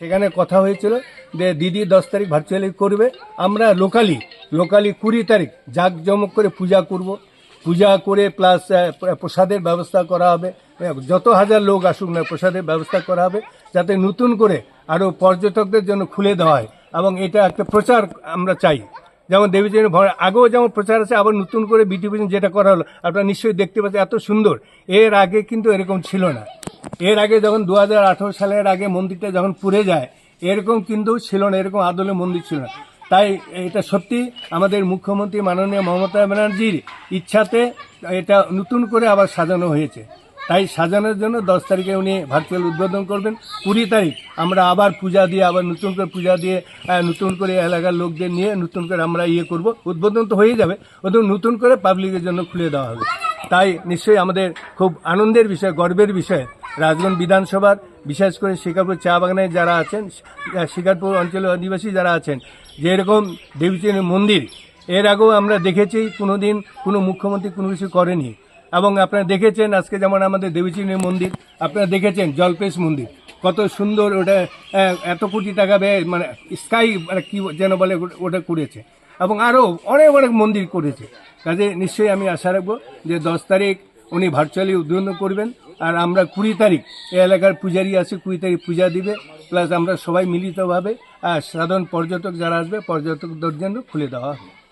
সেখানে কথা হয়েছিল যে দিদি দশ তারিখ ভার্চুয়ালি করবে। আমরা লোকালি লোকালি কুড়ি তারিখ জাঁকজমক করে পূজা করব। পূজা করে প্লাস প্রসাদের ব্যবস্থা করা হবে। যত হাজার লোক আসুক না, প্রসাদের ব্যবস্থা করা হবে যাতে নতুন করে আরও পর্যটকদের জন্য খুলে দেওয়া হয় এবং এটা একটা প্রচার আমরা চাই। যেমন দেবীচরণ ভ্রমণ আগেও যেমন প্রচার আছে, আবার নতুন করে বিটিভিশন যেটা করা হলো, আপনারা নিশ্চয়ই দেখতে পাচ্ছেন, এত সুন্দর। এর আগে কিন্তু এরকম ছিল না। এর আগে যখন দু হাজার আঠেরো সালের আগে মন্দিরটা যখন পুড়ে যায়, এরকম কিন্তু ছিল না, এরকম আদলে মন্দির ছিল না। তাই এটা সত্যি আমাদের মুখ্যমন্ত্রী মাননীয় মমতা ব্যানার্জির ইচ্ছাতে এটা নতুন করে আবার সাজানো হয়েছে। তাই সাজানোর জন্য দশ তারিখে উনি ভার্চুয়াল উদ্বোধন করবেন। কুড়ি তারিখ আমরা আবার পূজা দিয়ে, আবার নতুন করে পূজা দিয়ে নতুন করে এলাকার লোকদের নিয়ে নতুন করে আমরা ইয়ে করব। উদ্বোধন তো হয়ে যাবে, ওদের নতুন করে পাবলিকের জন্য খুলে দেওয়া হবে। তাই নিশ্চয়ই আমাদের খুব আনন্দের বিষয়, গর্বের বিষয়। রাজগঞ্জ বিধানসভার, বিশেষ করে শিকারপুর চা বাগানে যারা আছেন, শিকারপুর অঞ্চলের অধিবাসী যারা আছেন যে এরকম দেবীচরী মন্দির, এর আগেও আমরা দেখেছি কোনো দিন কোনো মুখ্যমন্ত্রী কোনো কিছু করেনি। এবং আপনারা দেখেছেন আজকে যেমন আমাদের দেবীচিনী মন্দির, আপনারা দেখেছেন জলপেশ মন্দির, কত সুন্দর ওটা এত কোটি টাকা ব্যয় মানে স্কাই মানে কী যেন বলে ওটা করেছে। এবং আরও অনেক অনেক মন্দির করেছে। কাজে নিশ্চয়ই আমি আশা রাখব যে দশ তারিখ উনি ভার্চুয়ালি উদ্বোধন করবেন আর আমরা কুড়ি তারিখ এই এলাকার পূজারি আছে, কুড়ি তারিখ পূজা দিবে প্লাস আমরা সবাই মিলিতভাবে আর সাধারণ পর্যটক যারা আসবে, পর্যটকদের জন্য খুলে দেওয়া হবে।